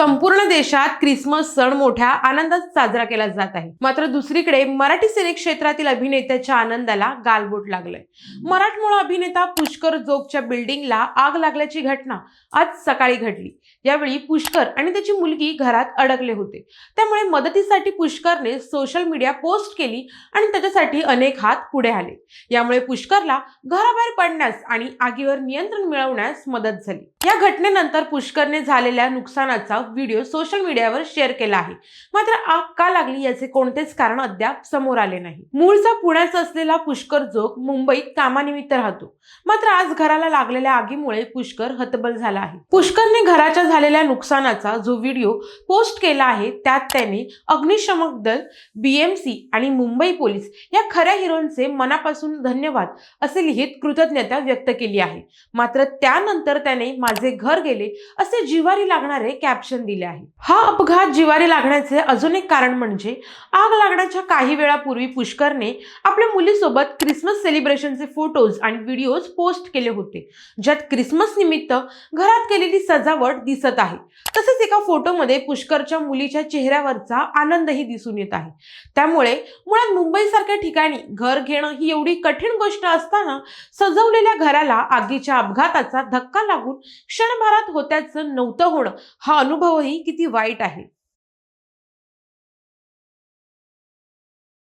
संपूर्ण देशात क्रिसमस सण मोठ्या आनंदात साजरा केला जात आहे. मात्र दुसरीकडे मराठी सिने क्षेत्रातील अभिनेत्याच्या आनंदाला गालबोट लागलंय. मराठमोळा अभिनेता पुष्कर जोगच्या बिल्डिंगला आग लागल्याची घटना आज सकाळी घडली. यावेळी पुष्कर आणि त्याची मुलगी घरात अडकले होते. त्यामुळे मदतीसाठी पुष्करने सोशल मीडिया पोस्ट केली आणि त्याच्यासाठी अनेक हात पुढे आले. यामुळे पुष्करला घराबाहेर पडण्यास आणि आगीवर नियंत्रण मिळवण्यास मदत झाली. या घटनेनंतर पुष्करने झालेल्या नुकसानाचा व्हिडिओ सोशल मीडियावर शेअर केला आहे. मात्र आग का लागली याचे कोणतेच कारण अद्याप समोर आले नाही. मूळचा पुण्याचा असलेला पुष्कर जोग मुंबईत कामानिमित्त राहतो. मात्र आज घराला लागलेल्या आगीमुळे पुष्कर हतबल झाला आहे. पुष्करने घराच्या झालेल्या नुकसानाचा जो व्हिडिओ पोस्ट केला आहे त्यात त्याने अग्निशमक दल बीएमसी आणि मुंबई पोलीस या खऱ्या हिरोंचे मनापासून धन्यवाद असे लिहित कृतज्ञता व्यक्त केली आहे. मात्र त्यानंतर त्याने माझे घर गेले असे जिवारी लागणारे कॅप्शन दिले आहे. हा अपघात जिवारी लागण्याचे अजून एक कारण म्हणजे आग लागण्याच्या काही वेळापूर्वी पुष्करने आपल्या मुलीसोबत क्रिसमस सेलिब्रेशनचे फोटोज आणि व्हिडिओज पोस्ट केले होते. ज्यात क्रिसमस निमित्त घरात केलेली सजावट दिसत आहे. तसेच एका फोटोमध्ये पुष्करच्या मुलीच्या चेहऱ्यावरचा आनंदही दिसून येत आहे. त्यामुळे मुळात मुंबईसारख्या ठिकाणी घर घेणं ही एवढी कठीण गोष्ट असताना सजवलेल्या घराला आगीच्या अपघाताचा धक्का लागून क्षणभरात होत्याचं नव्हतं होणं हा अनुभवही किती वाईट आहे.